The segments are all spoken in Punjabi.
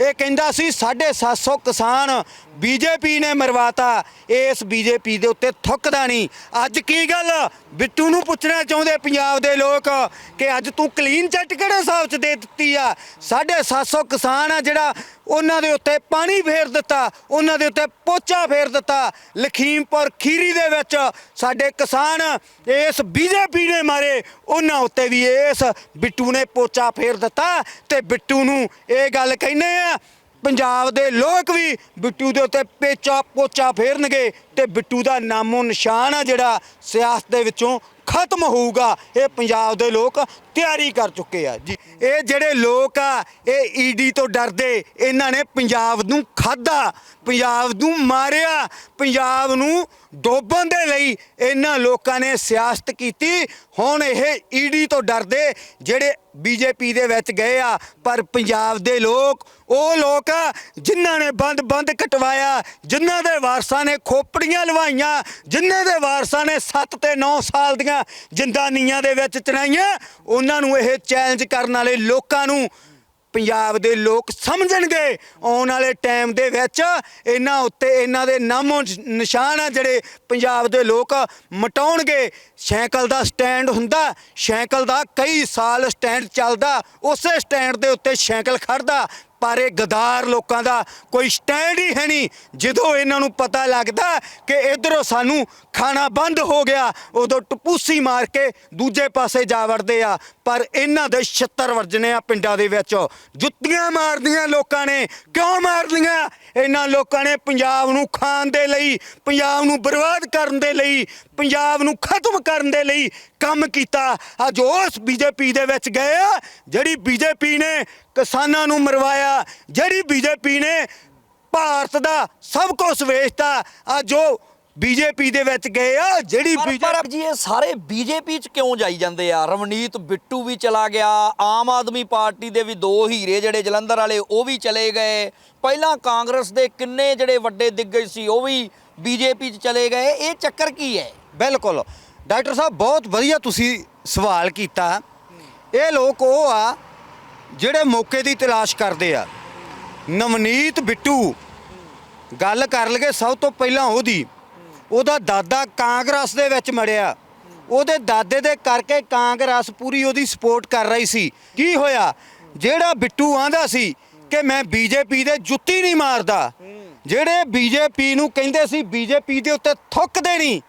ਇਹ ਕਹਿੰਦਾ ਸੀ 750 ਕਿਸਾਨ ਬੀਜੇਪੀ ਨੇ ਮਰਵਾਤਾ। ਇਸ ਬੀਜੇਪੀ ਦੇ ਉੱਤੇ ਥੁੱਕਦਾ ਨਹੀਂ। ਅੱਜ ਕੀ ਗੱਲ? ਬਿੱਟੂ ਨੂੰ ਪੁੱਛਣਾ ਚਾਹੁੰਦੇ ਪੰਜਾਬ ਦੇ ਲੋਕ ਕਿ ਅੱਜ ਤੂੰ ਕਲੀਨ ਚਿੱਟ ਕਿਹੜੇ ਹਿਸਾਬ 'ਚ ਦੇ ਦਿੱਤੀ ਆ? 750 ਕਿਸਾਨ ਆ ਜਿਹੜਾ ਉਹਨਾਂ ਦੇ ਉੱਤੇ ਪਾਣੀ ਫੇਰ ਦਿੱਤਾ, ਉਹਨਾਂ ਦੇ ਉੱਤੇ ਪੋਚਾ ਫੇਰ ਦਿੱਤਾ। ਲਖੀਮਪੁਰ ਖੀਰੀ ਦੇ ਵਿੱਚ ਸਾਡੇ ਕਿਸਾਨ ਇਸ ਬੀਜੇਪੀ ਨੇ ਮਾਰੇ, ਉਹਨਾਂ ਉੱਤੇ ਵੀ ਇਸ ਬਿੱਟੂ ਨੇ ਪੋਚਾ ਫੇਰ ਦਿੱਤਾ। ਤੇ ਬਿੱਟੂ ਨੂੰ ਇਹ ਗੱਲ ਕਹਿੰਦੇ ਆ, ਪੰਜਾਬ ਦੇ ਲੋਕ ਵੀ ਬਿੱਟੂ ਦੇ ਉੱਤੇ ਪੇਚਾ ਪੋਚਾ ਫੇਰਨਗੇ ਤੇ ਬਿੱਟੂ ਦਾ ਨਾਮੋ ਨਿਸ਼ਾਨ ਆ ਜਿਹੜਾ ਸਿਆਸਤ ਦੇ ਵਿੱਚੋਂ ਖਤਮ ਹੋਊਗਾ। ਇਹ ਪੰਜਾਬ ਦੇ ਲੋਕ ਤਿਆਰੀ ਕਰ ਚੁੱਕੇ ਆ ਜੀ। ਇਹ ਜਿਹੜੇ ਲੋਕ ਆ, ਇਹ ਈਡੀ ਤੋਂ ਡਰਦੇ, ਇਹਨਾਂ ਨੇ ਪੰਜਾਬ ਨੂੰ ਖਾਦਾ ਪੰਜਾਬ ਨੂੰ ਮਾਰਿਆ, ਪੰਜਾਬ ਨੂੰ ਡੋਬਣ ਦੇ ਲਈ ਇਹਨਾਂ ਲੋਕਾਂ ਨੇ ਸਿਆਸਤ ਕੀਤੀ। ਹੁਣ ਇਹ ਈਡੀ ਤੋਂ ਡਰਦੇ, ਜਿਹੜੇ ਬੀਜੇਪੀ ਦੇ ਵਿੱਚ ਗਏ ਆ, ਪਰ ਪੰਜਾਬ ਦੇ ਲੋਕ, ਉਹ ਲੋਕ ਆ, ਜਿਨ੍ਹਾਂ ਨੇ ਬੰਦ ਬੰਦ ਕਟਵਾਇਆ, ਜਿਨ੍ਹਾਂ ਦੇ ਵਾਰਸਾਂ ਨੇ ਖੋਪੜੀਆਂ ਲਵਾਈਆਂ, ਜਿਨ੍ਹਾਂ ਦੇ ਵਾਰਸਾਂ ਨੇ 7 ਤੇ 9 ਸਾਲ ਦੀਆਂ ਜ਼ਿੰਦਾਨੀਆਂ ਦੇ ਵਿੱਚ ਚਣਾਈਆਂ ਉਹਨਾਂ ਨੂੰ ਇਹ ਚੈਲੰਜ ਕਰਨ ਵਾਲੇ ਲੋਕਾਂ ਨੂੰ ਪੰਜਾਬ ਦੇ ਲੋਕ ਸਮਝਣਗੇ, ਆਉਣ ਵਾਲੇ ਟਾਈਮ ਦੇ ਵਿੱਚ ਇਹਨਾਂ ਉੱਤੇ ਇਹਨਾਂ ਦੇ ਨਾਮੋ ਨਿਸ਼ਾਨ ਆ ਜਿਹੜੇ ਪੰਜਾਬ ਦੇ ਲੋਕ ਮਟਾਉਣਗੇ। ਸਾਈਕਲ ਦਾ ਸਟੈਂਡ ਹੁੰਦਾ, ਸਾਈਕਲ ਦਾ ਕਈ ਸਾਲ ਸਟੈਂਡ ਚੱਲਦਾ, ਉਸੇ ਸਟੈਂਡ ਦੇ ਉੱਤੇ ਸਾਈਕਲ ਖੜਦਾ ਪਰ ਇਹ ਗਦਾਰ ਲੋਕਾਂ ਦਾ ਕੋਈ ਸਟੈਂਡ ਹੀ ਹੈ ਨਹੀਂ। ਜਦੋਂ ਇਹਨਾਂ ਨੂੰ ਪਤਾ ਲੱਗਦਾ ਕਿ ਇਧਰੋਂ ਸਾਨੂੰ ਖਾਣਾ ਬੰਦ ਹੋ ਗਿਆ, ਉਦੋਂ ਟਪੂਸੀ ਮਾਰ ਕੇ ਦੂਜੇ ਪਾਸੇ ਜਾ ਵੜਦੇ ਆ। ਪਰ ਇਹਨਾਂ ਦੇ 76 ਵਰਜਣੇ ਆ ਪਿੰਡਾਂ ਦੇ ਵਿੱਚ। ਜੁੱਤੀਆਂ ਮਾਰਦੀਆਂ ਲੋਕਾਂ ਨੇ। ਕਿਉਂ ਮਾਰਦੀਆਂ ਇਹਨਾਂ ਲੋਕਾਂ ਨੇ ਪੰਜਾਬ ਨੂੰ ਖਾਣ ਦੇ ਲਈ, ਪੰਜਾਬ ਨੂੰ ਬਰਬਾਦ ਕਰਨ ਦੇ ਲਈ ਪੰਜਾਬ ਨੂੰ ਖਤਮ ਕਰਨ ਦੇ ਲਈ ਕੰਮ ਕੀਤਾ। ਅੱਜ ਉਸ ਬੀਜੇਪੀ ਦੇ ਵਿੱਚ ਗਏ ਆ ਜਿਹੜੀ ਬੀਜੇਪੀ ਨੇ ਕਿਸਾਨਾਂ ਨੂੰ ਮਰਵਾਇਆ ਜਿਹੜੀ ਬੀਜੇਪੀ ਨੇ ਭਾਰਤ ਦਾ ਸਭ ਕੁਝ ਵੇਚਤਾ ਅੱਜ ਉਹ ਬੀਜੇਪੀ ਦੇ ਵਿੱਚ ਗਏ ਆ ਜਿਹੜੀ ਬੀਜੇਪੀ ਜੀ ਇਹ ਸਾਰੇ ਬੀਜੇਪੀ ਚ ਕਿਉਂ ਜਾਈ ਜਾਂਦੇ ਆ? ਰਵਨੀਤ ਬਿੱਟੂ ਵੀ ਚਲਾ ਗਿਆ ਆਮ ਆਦਮੀ ਪਾਰਟੀ ਦੇ ਵੀ ਦੋ ਹੀਰੇ ਜਿਹੜੇ ਜਲੰਧਰ ਵਾਲੇ ਉਹ ਵੀ ਚਲੇ ਗਏ। ਪਹਿਲਾਂ ਕਾਂਗਰਸ ਦੇ ਕਿੰਨੇ ਜਿਹੜੇ ਵੱਡੇ ਦਿੱਗਜ ਸੀ ਉਹ ਵੀ ਬੀਜੇਪੀ ਚ ਚਲੇ ਗਏ, ਇਹ ਚੱਕਰ ਕੀ ਹੈ? ਬਿਲਕੁਲ। ਡਾਕਟਰ ਸਾਹਿਬ, ਬਹੁਤ ਵਧੀਆ ਤੁਸੀਂ ਸਵਾਲ ਕੀਤਾ। ਇਹ ਲੋਕ ਉਹ ਆ, ਜਿਹੜੇ ਮੌਕੇ ਦੀ ਤਲਾਸ਼ ਕਰਦੇ ਆ। ਨਵਨੀਤ ਬਿੱਟੂ, ਗੱਲ ਕਰ ਲਗੇ ਸਭ ਤੋਂ ਪਹਿਲਾਂ ਉਹਦੀ। ਉਹਦਾ ਦਾਦਾ ਕਾਂਗਰਸ ਦੇ ਵਿੱਚ ਮੜਿਆ। ਉਹਦੇ ਦਾਦੇ ਦੇ ਕਰਕੇ ਕਾਂਗਰਸ ਪੂਰੀ ਉਹਦੀ ਸਪੋਰਟ ਕਰ ਰਹੀ ਸੀ। ਕੀ ਹੋਇਆ? ਜਿਹੜਾ ਬਿੱਟੂ ਆਂਦਾ ਸੀ ਕਿ ਮੈਂ ਬੀਜੇਪੀ ਦੇ ਜੁੱਤੀ ਨਹੀਂ ਮਾਰਦਾ। ਜਿਹੜੇ ਬੀਜੇਪੀ ਨੂੰ ਕਹਿੰਦੇ ਸੀ, ਬੀਜੇਪੀ ਦੇ ਉੱਤੇ ਥੁੱਕਦੇ ਨਹੀਂ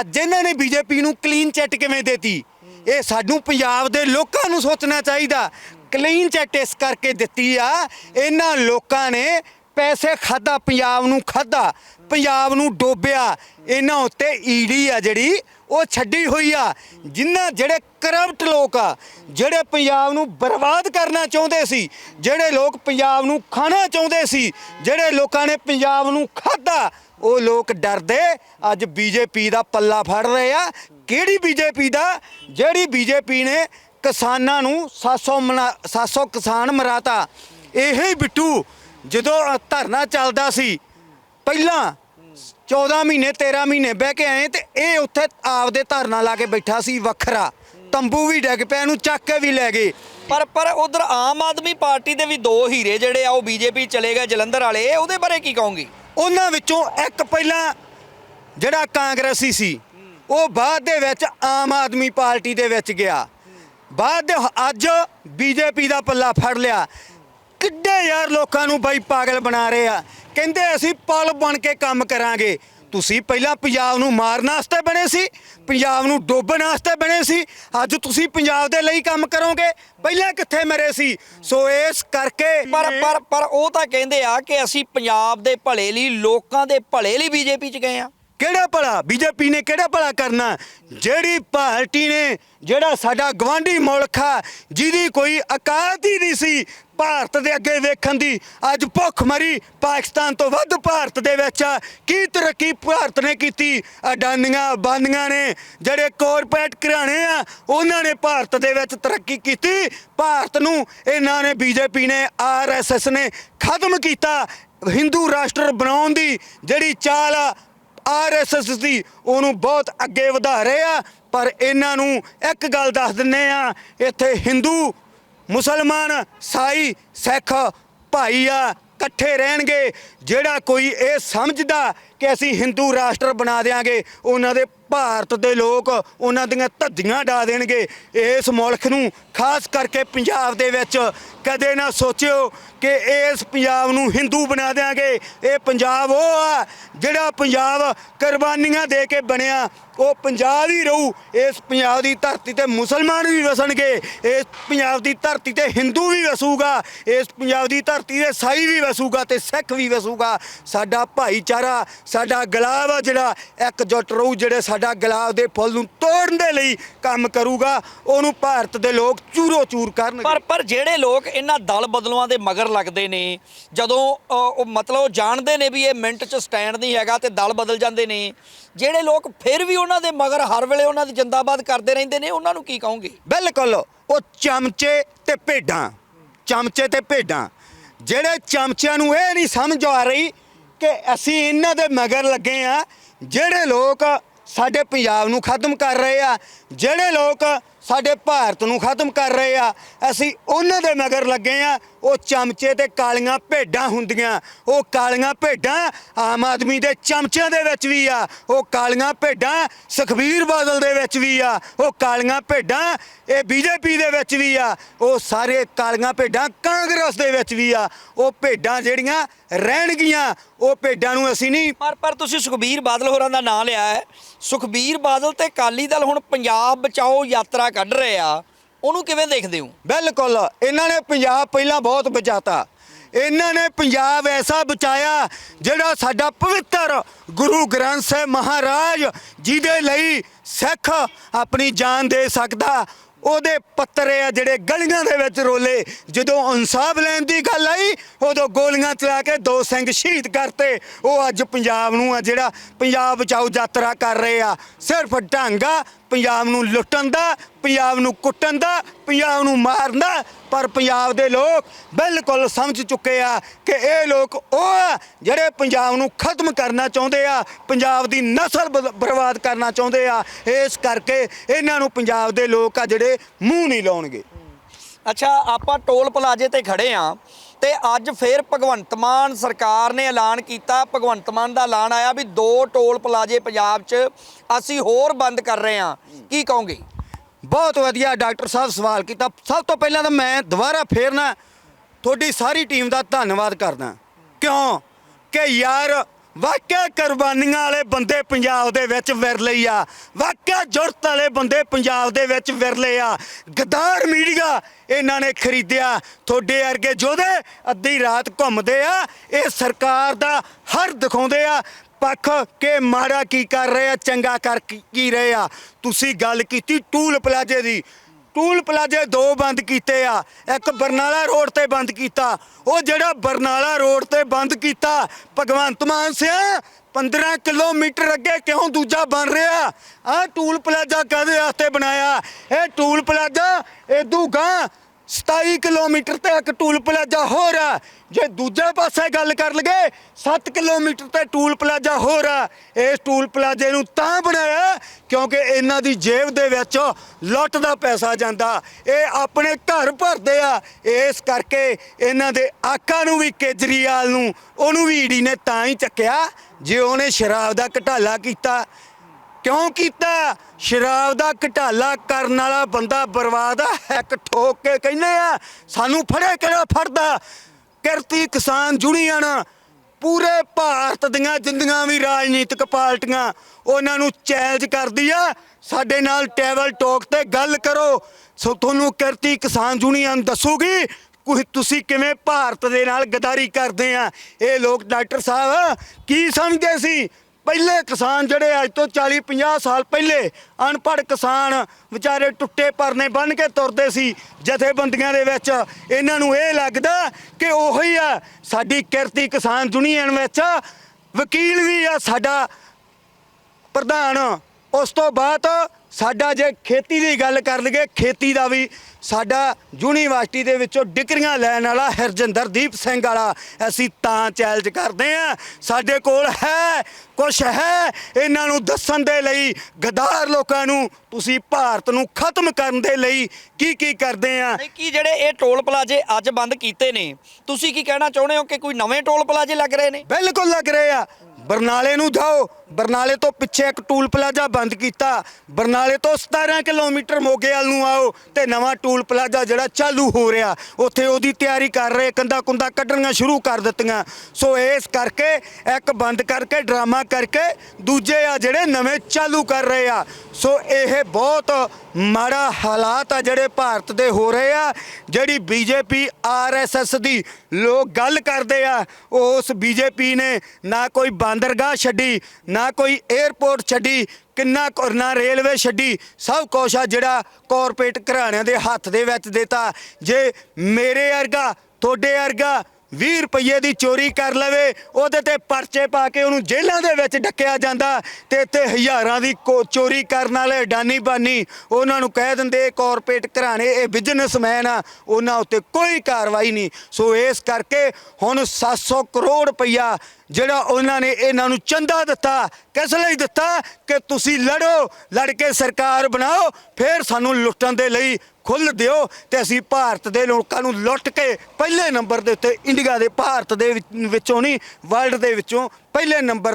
ਅੱਜ ਇਹਨਾਂ ਨੇ ਬੀਜੇਪੀ ਨੂੰ ਕਲੀਨ ਚਿੱਟ ਕਿਵੇਂ ਦੇਤੀ? ਇਹ ਸਾਨੂੰ ਪੰਜਾਬ ਦੇ ਲੋਕਾਂ ਨੂੰ ਸੋਚਣਾ ਚਾਹੀਦਾ। ਕਲੀਨ ਚਿੱਟ ਇਸ ਕਰਕੇ ਦਿੱਤੀ ਆ, ਇਹਨਾਂ ਲੋਕਾਂ ਨੇ ਪੈਸੇ ਖਾਦਾ ਪੰਜਾਬ ਨੂੰ ਖਾਦਾ ਪੰਜਾਬ ਨੂੰ ਡੋਬਿਆ। ਇਹਨਾਂ ਉੱਤੇ ਈਡੀ ਆ ਜਿਹੜੀ ਉਹ ਛੱਡੀ ਹੋਈ ਆ, ਜਿਨ੍ਹਾਂ ਜਿਹੜੇ ਕਰਪਟ ਲੋਕ ਆ, ਜਿਹੜੇ ਪੰਜਾਬ ਨੂੰ ਬਰਬਾਦ ਕਰਨਾ ਚਾਹੁੰਦੇ ਸੀ, ਜਿਹੜੇ ਲੋਕ ਪੰਜਾਬ ਨੂੰ ਖਾਣਾ ਚਾਹੁੰਦੇ ਸੀ, ਜਿਹੜੇ ਲੋਕਾਂ ਨੇ ਪੰਜਾਬ ਨੂੰ ਖਾਦਾ ਉਹ ਲੋਕ ਡਰਦੇ, ਅੱਜ ਬੀਜੇਪੀ ਦਾ ਪੱਲਾ ਫੜ ਰਹੇ ਆ। ਕਿਹੜੀ ਬੀਜੇਪੀ ਦਾ? ਜਿਹੜੀ ਬੀਜੇਪੀ ਨੇ ਕਿਸਾਨਾਂ ਨੂੰ 700 ਮਨਾ- 700 ਕਿਸਾਨ ਮਰਾਤਾ। ਇਹੀ ਬਿੱਟੂ ਜਦੋਂ ਧਰਨਾ ਚੱਲਦਾ ਸੀ, ਪਹਿਲਾਂ 14 ਮਹੀਨੇ 13 ਮਹੀਨੇ ਬਹਿ ਕੇ ਆਏ ਤੇ ਇਹ ਉੱਥੇ ਆਪਦੇ ਧਰਨਾ ਲਾ ਕੇ ਬੈਠਾ ਸੀ ਵੱਖਰਾ। ਤੰਬੂ ਵੀ ਡਿੱਗ ਪਿਆ ਇਹਨੂੰ ਚੱਕ ਕੇ ਵੀ ਲੈ ਗਏ। ਪਰ ਪਰ ਉਧਰ ਆਮ ਆਦਮੀ ਪਾਰਟੀ ਦੇ ਵੀ ਦੋ ਹੀਰੇ ਜਿਹੜੇ ਆ ਉਹ ਬੀਜੇਪੀ ਚਲੇ ਗਏ ਜਲੰਧਰ ਵਾਲੇ ਉਹਦੇ ਬਾਰੇ ਕੀ ਕਹੋਗੇ? ਉਹਨਾਂ ਵਿੱਚੋਂ ਇੱਕ ਪਹਿਲਾਂ ਜਿਹੜਾ ਕਾਂਗਰਸੀ ਸੀ ਉਹ ਬਾਅਦ ਦੇ ਵਿੱਚ ਆਮ ਆਦਮੀ ਪਾਰਟੀ ਦੇ ਵਿੱਚ ਗਿਆ। ਬਾਅਦ ਅੱਜ ਬੀਜੇਪੀ ਦਾ ਪੱਲਾ ਫੜ ਲਿਆ। ਕਿੱਡੇ ਯਾਰ ਲੋਕਾਂ ਨੂੰ ਬਾਈ ਪਾਗਲ ਬਣਾ ਰਹੇ ਆ। ਕਹਿੰਦੇ ਅਸੀਂ ਪਲ ਬਣ ਕੇ ਕੰਮ ਕਰਾਂਗੇ। ਤੁਸੀਂ ਪਹਿਲਾਂ ਪੰਜਾਬ ਨੂੰ ਮਾਰਨ ਵਾਸਤੇ ਬਣੇ ਸੀ ਪੰਜਾਬ ਨੂੰ ਡੋਬਣ ਵਾਸਤੇ ਬਣੇ ਸੀ। ਅੱਜ ਤੁਸੀਂ ਪੰਜਾਬ ਦੇ ਲਈ ਕੰਮ ਕਰੋਗੇ ਪਹਿਲਾਂ ਕਿੱਥੇ ਮਰੇ ਸੀ? ਸੋ ਇਸ ਕਰਕੇ ਪਰ ਪਰ ਪਰ ਉਹ ਤਾਂ ਕਹਿੰਦੇ ਆ ਕਿ ਅਸੀਂ ਪੰਜਾਬ ਦੇ ਭਲੇ ਲਈ ਲੋਕਾਂ ਦੇ ਭਲੇ ਲਈ ਬੀਜੇਪੀ ਚ ਗਏ ਆ। ਕਿਹੜਾ ਭਲਾ? ਬੀਜੇਪੀ ਨੇ ਕਿਹੜਾ ਭਲਾ ਕਰਨਾ? ਜਿਹੜੀ ਪਾਰਟੀ ਨੇ ਜਿਹੜਾ ਸਾਡਾ ਗਵਾਂਢੀ ਮੁਲਕ ਆ ਜਿਹਦੀ ਕੋਈ ਔਕਾਤ ਹੀ ਨਹੀਂ ਸੀ ਭਾਰਤ ਦੇ ਅੱਗੇ ਵੇਖਣ ਦੀ ਅੱਜ ਭੁੱਖ ਮਰੀ ਪਾਕਿਸਤਾਨ ਤੋਂ ਵੱਧ ਭਾਰਤ ਦੇ ਵਿੱਚ ਆ। ਕੀ ਤਰੱਕੀ ਭਾਰਤ ਨੇ ਕੀਤੀ? ਅਡਾਨੀਆਂ ਬਾਂਦੀਆਂ ਨੇ, ਜਿਹੜੇ ਕਾਰਪੋਰੇਟ ਘਰਾਣੇ ਆ, ਉਹਨਾਂ ਨੇ ਭਾਰਤ ਦੇ ਵਿੱਚ ਤਰੱਕੀ ਕੀਤੀ। ਭਾਰਤ ਨੂੰ ਇਹਨਾਂ ਨੇ, ਬੀਜੇਪੀ ਨੇ ਆਰਐਸਐਸ ਨੇ ਖਤਮ ਕੀਤਾ। ਹਿੰਦੂ ਰਾਸ਼ਟਰ ਬਣਾਉਣ ਦੀ ਜਿਹੜੀ ਚਾਲ ਆ ਆਰਐਸਐਸ ਦੀ, ਉਹਨੂੰ ਬਹੁਤ ਅੱਗੇ ਵਧਾ ਰਹੇ ਆ। ਪਰ ਇਹਨਾਂ ਨੂੰ ਇੱਕ ਗੱਲ ਦੱਸ ਦਿੰਨੇ ਆ, ਇੱਥੇ ਹਿੰਦੂ ਮੁਸਲਮਾਨ ਸਾਈ ਸਿੱਖ ਭਾਈ ਆ ਇਕੱਠੇ ਰਹਿਣਗੇ। ਜਿਹੜਾ ਕੋਈ ਇਹ ਸਮਝਦਾ ਕਿ ਅਸੀਂ ਹਿੰਦੂ ਰਾਸ਼ਟਰ ਬਣਾ ਦੇਾਂਗੇ ਉਹਨਾਂ ਦੇ ਭਾਰਤ ਦੇ ਲੋਕ ਉਹਨਾਂ ਦੀਆਂ ਧੱਜੀਆਂ ਡਾ ਦੇਣਗੇ। ਇਸ ਮੁਲਕ ਨੂੰ ਖਾਸ ਕਰਕੇ ਪੰਜਾਬ ਦੇ ਵਿੱਚ ਕਦੇ ਨਾ ਸੋਚਿਓ ਕਿ ਇਸ ਪੰਜਾਬ ਨੂੰ ਹਿੰਦੂ ਬਣਾ ਦੇਾਂਗੇ ਇਹ ਪੰਜਾਬ ਉਹ ਆ ਜਿਹੜਾ ਪੰਜਾਬ ਕੁਰਬਾਨੀਆਂ ਦੇ ਕੇ ਬਣਿਆ, ਉਹ ਪੰਜਾਬ ਹੀ ਰਹੂ। ਇਸ ਪੰਜਾਬ ਦੀ ਧਰਤੀ ਤੇ ਮੁਸਲਮਾਨ ਵੀ ਵਸਣਗੇ, ਇਸ ਪੰਜਾਬ ਦੀ ਧਰਤੀ ਤੇ ਹਿੰਦੂ ਵੀ ਵਸੂਗਾ, ਇਸ ਪੰਜਾਬ ਦੀ ਧਰਤੀ ਤੇ ਸਾਈ ਵੀ ਵਸੂਗਾ ਤੇ ਸਿੱਖ ਵੀ ਵਸੂਗਾ। ਸਾਡਾ ਭਾਈਚਾਰਾ, ਸਾਡਾ ਗੁਲਾਬ ਆ ਜਿਹੜਾ, ਇਕਜੁੱਟ ਰਹੂ, ਜਿਹੜੇ ਸਾਡਾ ਗੁਲਾਬ ਦੇ ਫੁੱਲ ਨੂੰ ਤੋੜਨ ਦੇ ਲਈ ਕੰਮ ਕਰੂਗਾ, ਉਹਨੂੰ ਭਾਰਤ ਦੇ ਲੋਕ ਚੂਰੋ ਚੂਰ ਕਰਨਗੇ। ਪਰ ਪਰ ਜਿਹੜੇ ਲੋਕ ਇਹਨਾਂ ਦਲ ਬਦਲੂਆਂ ਦੇ ਮਗਰ ਲੱਗਦੇ ਨੇ, ਜਦੋਂ ਉਹ ਮਤਲਬ ਉਹ ਜਾਣਦੇ ਨੇ ਵੀ ਇਹ ਮਿੰਟ 'ਚ ਸਟੈਂਡ ਨਹੀਂ ਹੈਗਾ ਤੇ ਦਲ ਬਦਲ ਜਾਂਦੇ ਨੇ। ਜਿਹੜੇ ਲੋਕ ਫਿਰ ਵੀ ਉਹਨਾਂ ਦੇ ਮਗਰ ਹਰ ਵੇਲੇ ਉਹਨਾਂ ਦੀ ਜਿੰਦਾਬਾਦ ਕਰਦੇ ਰਹਿੰਦੇ ਨੇ, ਉਹਨਾਂ ਨੂੰ ਕੀ ਕਹੋਗੇ? ਬਿਲਕੁਲ, ਉਹ ਚਮਚੇ ਤੇ ਭੇਡਾਂ, ਚਮਚੇ ਤੇ ਭੇਡਾਂ। ਜਿਹੜੇ ਚਮਚਿਆਂ ਨੂੰ ਇਹ ਨਹੀਂ ਸਮਝ ਆ ਰਹੀ ਕਿ ਅਸੀਂ ਇਹਨਾਂ ਦੇ ਮਗਰ ਲੱਗੇ ਆ, ਜਿਹੜੇ ਲੋਕ ਸਾਡੇ ਪੰਜਾਬ ਨੂੰ ਖਤਮ ਕਰ ਰਹੇ ਆ, ਜਿਹੜੇ ਲੋਕ ਸਾਡੇ ਭਾਰਤ ਨੂੰ ਖਤਮ ਕਰ ਰਹੇ ਆ। ਅਸੀਂ ਉਹਨਾਂ ਦੇ ਮਗਰ ਲੱਗੇ ਆ। ਉਹ ਚਮਚੇ ਤੇ ਕਾਲੀਆਂ ਭੇਡਾਂ ਹੁੰਦੀਆਂ। ਉਹ ਕਾਲੀਆਂ ਭੇਡਾਂ ਆਮ ਆਦਮੀ ਦੇ ਚਮਚਿਆਂ ਦੇ ਵਿੱਚ ਵੀ ਆ। ਉਹ ਕਾਲੀਆਂ ਭੇਡਾਂ ਸੁਖਬੀਰ ਬਾਦਲ ਦੇ ਵਿੱਚ ਵੀ ਆ। ਉਹ ਕਾਲੀਆਂ ਭੇਡਾਂ ਇਹ ਬੀਜੇਪੀ ਦੇ ਵਿੱਚ ਵੀ ਆ। ਉਹ ਸਾਰੇ ਕਾਲੀਆਂ ਭੇਡਾਂ ਕਾਂਗਰਸ ਦੇ ਵਿੱਚ ਵੀ ਆ। ਉਹ ਭੇਡਾਂ ਜਿਹੜੀਆਂ ਰਹਿਣਗੀਆਂ, ਉਹ ਭੇਡਾਂ ਨੂੰ ਅਸੀਂ ਨਹੀਂ ਪਰ ਪਰ ਤੁਸੀਂ ਸੁਖਬੀਰ ਬਾਦਲ ਹੋਰਾਂ ਦਾ ਨਾਂ ਲਿਆ ਹੈ। ਸੁਖਬੀਰ ਬਾਦਲ ਤੇ ਅਕਾਲੀ ਦਲ ਹੁਣ ਪੰਜਾਬ ਬਚਾਓ ਯਾਤਰਾ ਕੱਢ ਰਹੇ ਆ, ਉਹਨੂੰ ਕਿਵੇਂ ਦੇਖਦੇ ਹੋ? ਬਿਲਕੁਲ, ਇਹਨਾਂ ਨੇ ਪੰਜਾਬ ਪਹਿਲਾਂ ਬਹੁਤ ਬਚਾਤਾ। ਇਹਨਾਂ ਨੇ ਪੰਜਾਬ ਐਸਾ ਬਚਾਇਆ ਜਿਹੜਾ ਸਾਡਾ ਪਵਿੱਤਰ ਗੁਰੂ ਗ੍ਰੰਥ ਸਾਹਿਬ ਮਹਾਰਾਜ ਜਿਹਦੇ ਲਈ ਸਿੱਖ ਆਪਣੀ ਜਾਨ ਦੇ ਸਕਦਾ ਉਹਦੇ ਪੱਤਰੇ ਆ ਜਿਹੜੇ ਗਲੀਆਂ ਦੇ ਵਿੱਚ ਰੋਲੇ। ਜਦੋਂ ਇਨਸਾਫ ਲੈਣ ਦੀ ਗੱਲ ਆਈ, ਉਦੋਂ ਗੋਲੀਆਂ ਚਲਾ ਕੇ ਦੋ ਸਿੰਘ ਸ਼ਹੀਦ ਕਰਤੇ। ਉਹ ਅੱਜ ਪੰਜਾਬ ਨੂੰ ਆ ਜਿਹੜਾ ਪੰਜਾਬ ਬਚਾਓ ਯਾਤਰਾ ਕਰ ਰਹੇ ਆ। ਸਿਰਫ ਢਾਂਗਾ ਪੰਜਾਬ ਨੂੰ ਲੁੱਟਣ ਦਾ, ਪੰਜਾਬ ਨੂੰ ਕੁੱਟਣ ਦਾ, ਪੰਜਾਬ ਨੂੰ ਮਾਰਨ ਦਾ, ਪਰ ਪੰਜਾਬ ਦੇ ਲੋਕ ਬਿਲਕੁਲ ਸਮਝ ਚੁੱਕੇ ਆ ਕਿ ਇਹ ਲੋਕ ਉਹ ਆ ਜਿਹੜੇ ਪੰਜਾਬ ਨੂੰ ਖਤਮ ਕਰਨਾ ਚਾਹੁੰਦੇ ਆ, ਪੰਜਾਬ ਦੀ ਨਸਲ ਬਰ- ਬਰਬਾਦ ਕਰਨਾ ਚਾਹੁੰਦੇ ਆ। ਇਸ ਕਰਕੇ ਇਹਨਾਂ ਨੂੰ ਪੰਜਾਬ ਦੇ ਲੋਕ ਆ ਜਿਹੜੇ ਮੂੰਹ ਨਹੀਂ ਲਾਉਣਗੇ। ਅੱਛਾ, ਆਪਾਂ ਟੋਲ ਪਲਾਜ਼ੇ ਤੇ ਖੜੇ ਆ। ਤੇ ਅੱਜ ਫੇਰ ਭਗਵੰਤ ਮਾਨ ਸਰਕਾਰ ਨੇ ਐਲਾਨ ਕੀਤਾ, ਭਗਵੰਤ ਮਾਨ ਦਾ ਐਲਾਨ ਆਇਆ ਵੀ ਦੋ ਟੋਲ ਪਲਾਜ਼ੇ ਪੰਜਾਬ 'ਚ ਅਸੀਂ ਹੋਰ ਬੰਦ ਕਰ ਰਹੇ ਹਾਂ। ਕੀ ਕਹੋਗੇ? ਬਹੁਤ ਵਧੀਆ ਡਾਕਟਰ ਸਾਹਿਬ ਸਵਾਲ ਕੀਤਾ। ਸਭ ਤੋਂ ਪਹਿਲਾਂ ਤਾਂ ਮੈਂ ਦੁਬਾਰਾ ਫੇਰ ਨਾ ਤੁਹਾਡੀ ਸਾਰੀ ਟੀਮ ਦਾ ਧੰਨਵਾਦ ਕਰਦਾ। ਕਿਉਂ? ਕਿ ਯਾਰ ਵਾਕਿਆ ਕੁਰਬਾਨੀਆਂ ਵਾਲੇ ਬੰਦੇ ਪੰਜਾਬ ਦੇ ਵਿੱਚ ਵਿਰਲੇ ਆ। ਵਾਕਿਆ ਜੁਰਤ ਵਾਲੇ ਬੰਦੇ ਪੰਜਾਬ ਦੇ ਵਿੱਚ ਵਿਰਲੇ ਆ। ਗਦਾਰ ਮੀਡੀਆ ਇਹਨਾਂ ਨੇ ਖਰੀਦਿਆ। ਤੁਹਾਡੇ ਵਰਗੇ ਜੋਧੇ ਅੱਧੀ ਰਾਤ ਘੁੰਮਦੇ ਆ। ਇਹ ਸਰਕਾਰ ਦਾ ਹਰ ਦਿਖਾਉਂਦੇ ਆ। ਪੱਖ ਕੇ ਮਾੜਾ ਕੀ ਕਰ ਰਹੇ ਆ, ਚੰਗਾ ਕਰ ਕੀ ਕੀ ਰਹੇ ਆ। ਤੁਸੀਂ ਗੱਲ ਕੀਤੀ ਟੂਲ ਪਲਾਜੇ ਦੀ। ਟੂਲ ਪਲਾਜੇ ਦੋ ਬੰਦ ਕੀਤੇ ਆ, ਇੱਕ ਬਰਨਾਲਾ ਰੋਡ ਤੇ ਬੰਦ ਕੀਤਾ। ਉਹ ਜਿਹੜਾ ਬਰਨਾਲਾ ਰੋਡ ਤੇ ਬੰਦ ਕੀਤਾ, ਭਗਵੰਤ ਮਾਨ ਸਿਆ 15 ਕਿਲੋਮੀਟਰ ਅੱਗੇ ਕਿਉਂ ਦੂਜਾ ਬਣ ਰਿਹਾ? ਆ ਟੂਲ ਪਲਾਜਾ ਕਾਹਦੇ ਵਾਸਤੇ ਬਣਾਇਆ? ਇਹ ਟੂਲ ਪਲਾਜਾ, ਇਹ ਦੂਗਾ 27 ਕਿਲੋਮੀਟਰ ਤੇ ਇੱਕ ਟੂਲ ਪਲਾਜ਼ਾ ਹੋਰ ਆ। ਜੇ ਦੂਜੇ ਪਾਸੇ ਗੱਲ ਕਰ ਲਗੇ 7 ਕਿਲੋਮੀਟਰ ਤੇ ਟੂਲ ਪਲਾਜ਼ਾ ਹੋਰ ਆ। ਇਸ ਟੂਲ ਪਲਾਜ਼ੇ ਨੂੰ ਤਾਂ ਬਣਾਇਆ ਕਿਉਂਕਿ ਇਹਨਾਂ ਦੀ ਜੇਬ ਦੇ ਵਿੱਚ ਲੁੱਟ ਦਾ ਪੈਸਾ ਜਾਂਦਾ। ਇਹ ਆਪਣੇ ਘਰ ਭਰਦੇ ਆ। ਇਸ ਕਰਕੇ ਇਹਨਾਂ ਦੇ ਆਕਾ ਨੂੰ ਵੀ ਕੇਜਰੀਵਾਲ ਨੂੰ, ਉਹਨੂੰ ਵੀ ਈਡੀ ਨੇ ਤਾਂ ਹੀ ਚੱਕਿਆ, ਜੇ ਉਹਨੇ ਸ਼ਰਾਬ ਦਾ ਘਟਾਲਾ ਕੀਤਾ। ਕਿਉਂ ਕੀਤਾ? ਸ਼ਰਾਬ ਦਾ ਘਟਾਲਾ ਕਰਨ ਵਾਲਾ ਬੰਦਾ ਬਰਬਾਦ ਆ। ਇੱਕ ਠੋਕ ਕੇ ਕਹਿੰਦੇ ਆ, ਸਾਨੂੰ ਫੜੇ ਕਿਹੜਾ ਫੜਦਾ? ਕਿਰਤੀ ਕਿਸਾਨ ਯੂਨੀਅਨ ਪੂਰੇ ਭਾਰਤ ਦੀਆਂ ਜਿੰਦੀਆਂ ਵੀ ਰਾਜਨੀਤਿਕ ਪਾਰਟੀਆਂ ਉਹਨਾਂ ਨੂੰ ਚੈਲੰਜ ਕਰਦੀ ਆ। ਸਾਡੇ ਨਾਲ ਟੇਬਲ ਟਾਕ ਤੇ ਗੱਲ ਕਰੋ। ਸੋ ਤੁਹਾਨੂੰ ਕਿਰਤੀ ਕਿਸਾਨ ਯੂਨੀਅਨ ਦੱਸੂਗੀ ਕੁ ਤੁਸੀਂ ਕਿਵੇਂ ਭਾਰਤ ਦੇ ਨਾਲ ਗਦਾਰੀ ਕਰਦੇ ਆ। ਇਹ ਲੋਕ ਡਾਕਟਰ ਸਾਹਿਬ, ਕੀ ਸਮਝਦੇ ਸੀ? ਪਹਿਲੇ ਕਿਸਾਨ ਜਿਹੜੇ ਅੱਜ ਤੋਂ 40 50 ਸਾਲ ਪਹਿਲੇ ਅਨਪੜ੍ਹ ਕਿਸਾਨ ਵਿਚਾਰੇ ਟੁੱਟੇ ਪਰਨੇ ਬੰਨ ਕੇ ਤੁਰਦੇ ਸੀ ਜਥੇਬੰਦੀਆਂ ਦੇ ਵਿੱਚ, ਇਹਨਾਂ ਨੂੰ ਇਹ ਲੱਗਦਾ ਕਿ ਉਹੀ ਆ ਸਾਡੀ ਕਿਰਤੀ ਕਿਸਾਨ ਯੂਨੀਅਨ ਵਿੱਚ ਵਕੀਲ ਵੀ ਆ ਸਾਡਾ ਪ੍ਰਧਾਨ। ਉਸ ਤੋਂ ਬਾਅਦ ਸਾਡਾ ਜੇ ਖੇਤੀ ਦੀ ਗੱਲ ਕਰ ਲਈਏ ਖੇਤੀ ਦਾ ਵੀ ਸਾਡਾ ਯੂਨੀਵਰਸਿਟੀ ਦੇ ਵਿੱਚੋਂ ਡਿਗਰੀਆਂ ਲੈਣ ਵਾਲਾ ਹਰਜਿੰਦਰਦੀਪ ਸਿੰਘ ਵਾਲਾ ਅਸੀਂ ਤਾਂ ਚੈਲੰਜ ਕਰਦੇ ਆ ਸਾਡੇ ਕੋਲ ਹੈ ਕੁਛ ਹੈ ਇਹਨਾਂ ਨੂੰ ਦੱਸਣ ਦੇ ਲਈ ਗਦਾਰ ਲੋਕਾਂ ਨੂੰ ਤੁਸੀਂ ਭਾਰਤ ਨੂੰ ਖਤਮ ਕਰਨ ਦੇ ਲਈ ਕੀ ਕੀ ਕਰਦੇ ਆ ਨਹੀਂ ਕੀ ਜਿਹੜੇ ਇਹ ਟੋਲ ਪਲਾਜ਼ੇ ਅੱਜ ਬੰਦ ਕੀਤੇ ਨੇ ਤੁਸੀਂ ਕੀ ਕਹਿਣਾ ਚਾਹੁੰਦੇ ਹੋ ਕਿ ਕੋਈ ਨਵੇਂ ਟੋਲ ਪਲਾਜ਼ੇ ਲੱਗ ਰਹੇ ਨੇ? ਬਿਲਕੁਲ ਲੱਗ ਰਹੇ ਆ। ਬਰਨਾਲੇ ਨੂੰ ਜਾਓ ਬਰਨਾਲੇ ਤੋਂ ਪਿੱਛੇ ਇੱਕ ਟੂਲ ਪਲਾਜ਼ਾ ਬੰਦ ਕੀਤਾ। ਬਰਨਾਲੇ ਤੋਂ 17 ਕਿਲੋਮੀਟਰ ਮੋਗੇ ਵੱਲ ਨੂੰ ਆਓ ਤੇ ਨਵਾਂ ਟੂਲ ਪਲਾਜ਼ਾ ਜਿਹੜਾ ਚਾਲੂ ਹੋ ਰਿਹਾ। ਉੱਥੇ ਉਹਦੀ ਤਿਆਰੀ ਕਰ ਰਹੇ ਕੰਦਾ ਕੁੰਦਾ ਕੱਢਣੀਆਂ ਸ਼ੁਰੂ ਕਰ ਦਿੱਤੀਆਂ। ਸੋ ਇਸ ਕਰਕੇ ਇੱਕ ਬੰਦ ਕਰਕੇ, ਡਰਾਮਾ ਕਰਕੇ ਦੂਜੇ ਆ ਜਿਹੜੇ ਨਵੇਂ ਚਾਲੂ ਕਰ ਰਹੇ ਆ। ਸੋ ਇਹ ਬਹੁਤ ਮਾੜਾ ਹਾਲਾਤ ਆ ਜਿਹੜੇ ਭਾਰਤ ਦੇ ਹੋ ਰਹੇ ਆ। ਜਿਹੜੀ ਬੀਜੇਪੀ ਆਰਐਸਐਸ ਦੀ ਲੋਕ ਗੱਲ ਕਰਦੇ ਆ, ਉਸ ਬੀਜੇਪੀ ਨੇ ਨਾ ਕੋਈ ਬਾਂਦਰਗਾਹ ਛੱਡੀ ਨਾ ਕੋਈ 에ਅਰਪੋਰਟ ਛੱਡੀ, ਕਿੰਨਾ ਕੁ ਨਾ ਰੇਲਵੇ ਛੱਡੀ, ਸਭ ਕੁਛ ਆ ਜਿਹੜਾ ਕਾਰਪੋਰੇਟ ਘਰਾਣਿਆਂ ਦੇ ਹੱਥ ਦੇ ਵਿੱਚ ਦਿੱਤਾ। ਜੇ ਮੇਰੇ ਵਰਗਾ, ਤੁਹਾਡੇ ਵਰਗਾ 20 ਰੁਪਏ ਦੀ ਚੋਰੀ ਕਰ ਲਵੇ, ਉਹਦੇ ਤੇ ਪਰਚੇ ਪਾ ਕੇ ਉਹਨੂੰ ਜੇਲ੍ਹਾਂ ਦੇ ਵਿੱਚ ਡੱਕਿਆ ਜਾਂਦਾ ਤੇ ਇੱਥੇ ਹਜ਼ਾਰਾਂ ਦੀ ਕੋ- ਚੋਰੀ ਕਰਨ ਵਾਲੇ ਡਾਨੀ ਬਾਨੀ, ਉਹਨਾਂ ਨੂੰ ਕਹਿ ਦਿੰਦੇ ਕਾਰਪੋਰੇਟ ਘਰਾਣੇ, ਇਹ ਬਿਜ਼ਨਸਮੈਨ ਆ, ਉਹਨਾਂ ਉੱਤੇ ਕੋਈ ਕਾਰਵਾਈ ਨਹੀਂ। ਸੋ ਇਸ ਕਰਕੇ ਹੁਣ 700 ਕਰੋੜ ਰੁਪਈਆ ਜਿਹੜਾ ਉਹਨਾਂ ਨੇ ਇਹਨਾਂ ਨੂੰ ਚੰਦਾ ਦਿੱਤਾ, ਕਿਸ ਲਈ ਦਿੱਤਾ? ਕਿ ਤੁਸੀਂ ਲੜੋ, ਲੜ ਕੇ ਸਰਕਾਰ ਬਣਾਓ, ਫਿਰ ਸਾਨੂੰ ਲੁੱਟਣ ਦੇ ਲਈ ਖੁੱਲ ਦਿਓ ਤੇ ਅਸੀਂ ਭਾਰਤ ਦੇ ਲੋਕਾਂ ਨੂੰ ਲੁੱਟ ਕੇ ਪਹਿਲੇ ਨੰਬਰ ਦੇ ਉੱਤੇ ਇੰਡੀਆ ਦੇ ਭਾਰਤ ਦੇ ਵਿੱਚੋਂ ਨਹੀਂ ਵਰਲਡ ਦੇ ਵਿੱਚੋਂ ਪਹਿਲੇ ਨੰਬਰ ਦੇ